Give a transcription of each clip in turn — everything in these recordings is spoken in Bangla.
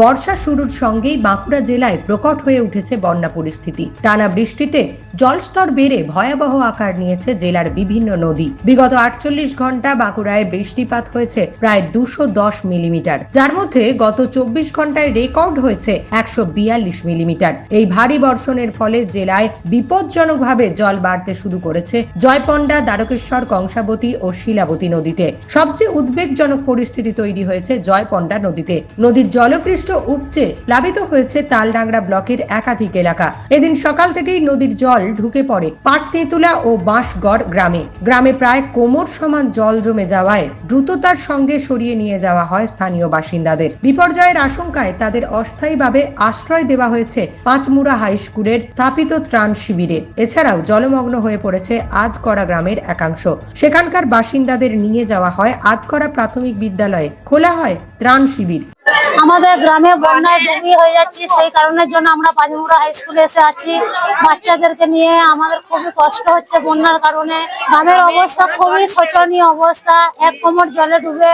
বর্ষা শুরুর সঙ্গেই বাঁকুড়া জেলায় প্রকট হয়ে উঠেছে বন্যা পরিস্থিতি। টানা বৃষ্টিতে জলস্তর বেড়ে ভয়াবহ আকার নিয়েছে জেলার বিভিন্ন নদী। বিগত আটচল্লিশ ঘণ্টা বাঁকুড়ায় বৃষ্টিপাত হয়েছে প্রায় দুশো দশ মিলিমিটার। যার মধ্যে গত চব্বিশ ঘন্টায় রেকর্ড হয়েছে একশো বিয়াল্লিশ মিলিমিটার। এই ভারী বর্ষণের ফলে জেলায় বিপজ্জনকভাবে জল বাড়তে শুরু করেছে জয়পন্ডা দ্বারকেশ্বর, কংসাবতী ও শিলাবতী নদীতে। সবচেয়ে উদ্বেগজনক পরিস্থিতি তৈরি হয়েছে জয়পন্ডা নদীতে। নদীর জলপৃষ্ঠ উপচে প্লাবিত হয়েছে তালডাংরা ব্লকের একাধিক এলাকা। এদিন সকাল থেকেই নদীর জল ঢুকে পড়ে পাটতেতুলা ও বাঁশগড় গ্রামে। গ্রামে প্রায় কোমর সমান জল জমে যাওয়ায় দ্রুততার সঙ্গে সরিয়ে নিয়ে যাওয়া হয় স্থানীয় বাসিন্দাদের। বিপর্যয়ের আশঙ্কায় তাদের অস্থায়ীভাবে আশ্রয় দেওয়া হয়েছে পাঁচমুড়া হাই স্কুলের স্থাপিত ত্রাণ শিবিরে। এছাড়াও জলমগ্ন হয়ে পড়েছে আধকড়া গ্রামের একাংশ। সেখানকার বাসিন্দাদের নিয়ে যাওয়া হয় আধকড়া প্রাথমিক বিদ্যালয়ে। খোলা হয় ত্রাণ শিবির। আমাদের গ্রামে বন্যায় ডুবি হয়ে যাচ্ছে, সেই কারণের জন্য আমরা পাঁচমুড়া হাই স্কুলে এসে আছি। বাচ্চাদেরকে নিয়ে আমাদের খুবই কষ্ট হচ্ছে বন্যার কারণে। গ্রামের অবস্থা খুবই শোচনীয় অবস্থা, এক কোমর জলে ডুবে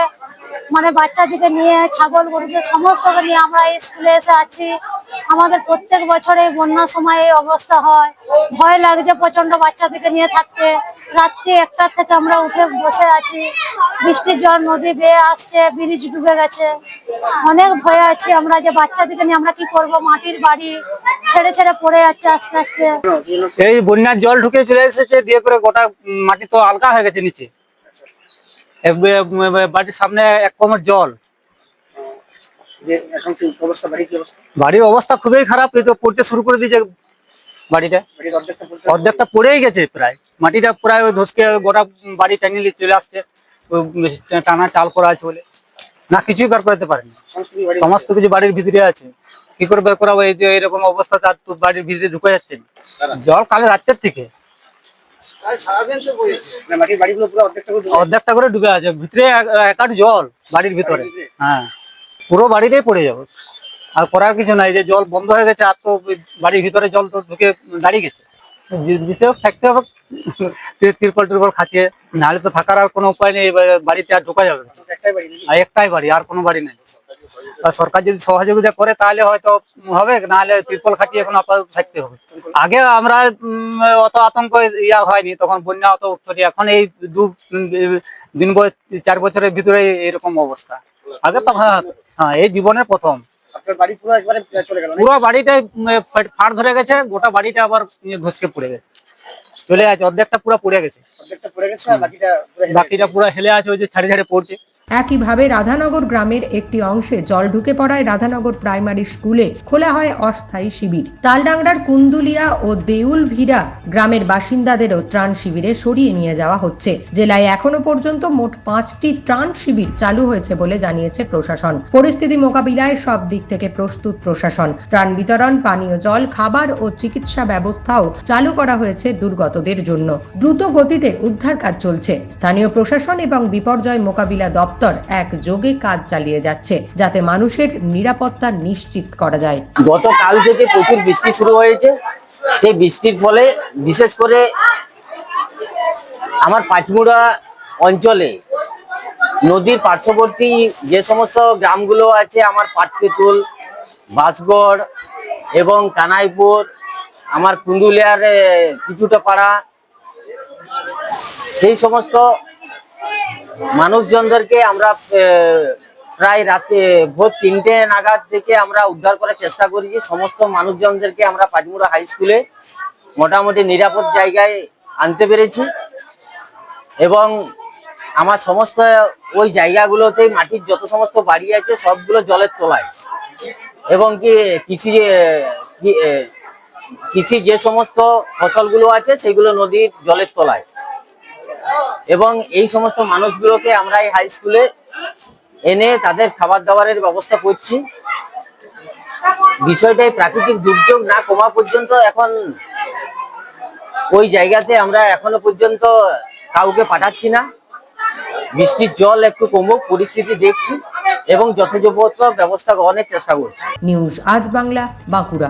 মানে বাচ্চাদেরকে নিয়ে, ছাগল গরুদের সমস্তকে নিয়ে আমরা এই স্কুলে এসে আছি। আমাদের প্রত্যেক বছর বন্যার সময় এই অবস্থা হয়। ভয় লাগছে প্রচণ্ড বাচ্চাদেরকে নিয়ে থাকতে। রাত্রি একটার থেকে আমরা উঠে বসে আছি। বৃষ্টির জল নদী বেয়ে আসছে ব্রিজ ডুবে গেছে। অনেক ভয়ে আছি আমরা যে বাচ্চাদেরকে নিয়ে আমরা কি করব? মাটির বাড়ি ছেড়ে ছেড়ে পড়ে যাচ্ছে আস্তে আস্তে। এই বন্যার জল ঢুকে চলে এসেছে দিয়ে করে গোটা মাটি তো হালকা হয়ে গেছে নিচে। বাড়ির সামনে এক কোমর জল। যে এখন কি অবস্থা বাড়ির অবস্থা? খুবই খারাপ এই তো পড়তে শুরু করে দিয়েছে বাড়িটা। অর্ধেকটা পড়েই গেছে প্রায়। মাটিটা প্রায় ধসকে গোটা বাড়ি টানিয়ে নিয়ে চলে আসছে টানা চাল করা আছে বলে। না কিছুই বের করতে পারেনি। সমস্ত কিছু বাড়ির ভিতরে আছে। কি করে বের করাবো? এই যে এরকম অবস্থা তার তো বাড়ির ভিতরে ঢুকে যাচ্ছে। জল কালে রাত্রের থেকে। মানে অর্ধেকটা করে ডুবে আছে। ভিতরে এক- একাট জল বাড়ির ভিতরে। হ্যাঁ। পুরো বাড়িটাই পড়ে যাবে। আর করার কিছু নাই। যে জল বন্ধ হয়ে গেছে আর তো বাড়ির ভিতরে জল তো ঢুকে দাঁড়িয়ে গেছে। দিতেও থাকতে হবে। তি- তিরপল টিরপল খাটিয়ে নাহলে তো থাকার আর কোনো উপায় নেই বাড়িতে আর ঢোকা যাবে একটাই বাড়ি আর একটাই বাড়ি আর কোনো বাড়ি নেই। আর সরকার যদি সহযোগিতা করে তাহলে হয়তো হবে নাহলে তিরপল খাটিয়ে এখন আপাতত থাকতে হবে। আগে আমরা অত আতঙ্ক ইয়া হয়নি তখন বন্যা অত উঠতো এখন এই দু দিন চার বছরের ভিতরে এরকম অবস্থা। আগে তো হ্যাঁ হ্যাঁ এই জীবনের প্রথম। পুরো বাড়িটাই ফাট- ধরে গেছে গোটা বাড়িটা আবার পড়ে গেছে। চলে অর্ধেকটা পুরো পড়ে গেছে। অর্ধেকটা পড়ে গেছে আর বাকিটা পুরো হেলে বাকিটা পুরো হেলে আছে ওই যে ছাড়ে ছাড়ে পড়ছে। একইভাবে রাধানগর গ্রামের একটি অংশে জল ঢুকে পড়ায় রাধানগর প্রাইমারি স্কুলে খোলা হয় অস্থায়ী শিবির। তালডাংরার কুন্দুলিয়া ও দেউল ভিড়া গ্রামের বাসিন্দাদেরও ত্রাণ শিবিরে সরিয়ে নিয়ে যাওয়া হচ্ছে। জেলায় এখনও পর্যন্ত মোট পাঁচটি ত্রাণ শিবির চালু হয়েছে বলে জানিয়েছে প্রশাসন। পরিস্থিতি মোকাবিলায় সব দিক থেকে প্রস্তুত প্রশাসন। ত্রাণ বিতরণ, পানীয় জল, খাবার ও চিকিৎসা ব্যবস্থাও চালু করা হয়েছে দুর্গতদের জন্য। দ্রুত গতিতে উদ্ধার কাজ চলছে। স্থানীয় প্রশাসন এবং বিপর্যয় মোকাবিলা দপ্তর একযোগে কাজ চালিয়ে যাচ্ছে, যাতে মানুষের নিরাপত্তা নিশ্চিত করা যায়। গতকাল থেকে প্রচুর বৃষ্টি শুরু হয়েছে। সেই বৃষ্টির ফলে বিশেষ করে আমার পাঁচমুড়া অঞ্চলে নদীর পার্শ্ববর্তী যে সমস্ত গ্রামগুলো আছে, আমার পাটকেতুল বাসগড় এবং কানাইপুর, আমার কুন্দুলিয়ার কিছুটা পাড়া, সেই সমস্ত মানুষজনদেরকে আমরা প্রায় রাতে ভোর তিনটে নাগাদ থেকে আমরা উদ্ধার করার চেষ্টা করেছি। সমস্ত মানুষজনদেরকে আমরা পাঁচমুড়া হাই স্কুলে মোটামুটি নিরাপদ জায়গায় আনতে পেরেছি এবং আমার সমস্ত ওই জায়গাগুলোতেই মাটির যত সমস্ত বাড়ি আছে সবগুলো জলের তলায়। এবং কি কৃষি কৃষি যে সমস্ত ফসলগুলো আছে সেগুলো নদীর জলের তলায়। এবং এই সমস্ত মানুষগুলোকে আমরা এই হাই স্কুলে এনে তাদের খাবার দাবারের ব্যবস্থা করছি। বিষয়টাই প্রাকৃতিক দুর্যোগ না কমা পর্যন্ত এখন ওই জায়গাতে আমরা এখনও পর্যন্ত কাউকে পাঠাচ্ছি না। বৃষ্টির জল একটু কমুক, পরিস্থিতি দেখছি এবং যথাযথ ব্যবস্থা গ্রহণের চেষ্টা করছি। নিউজ আজ Bangla, Bankura.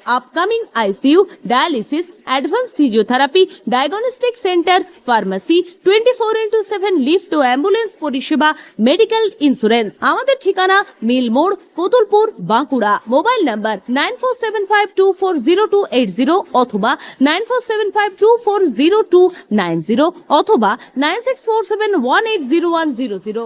ICU dialysis advance physiotherapy diagnostic centre pharmacy twenty four into seven lift ও অ্যাম্বুলেন্স পরিষেবা মেডিকেল ইন্স্যুরেন্স আমাদের ঠিকানা মিল মোড় Kotulpur Bankura. Mobile number nine four seven five two four zero two eight zero অথবা nine four seven five two four zero two nine zero অথবা nine six four seven one eight zero one zero zero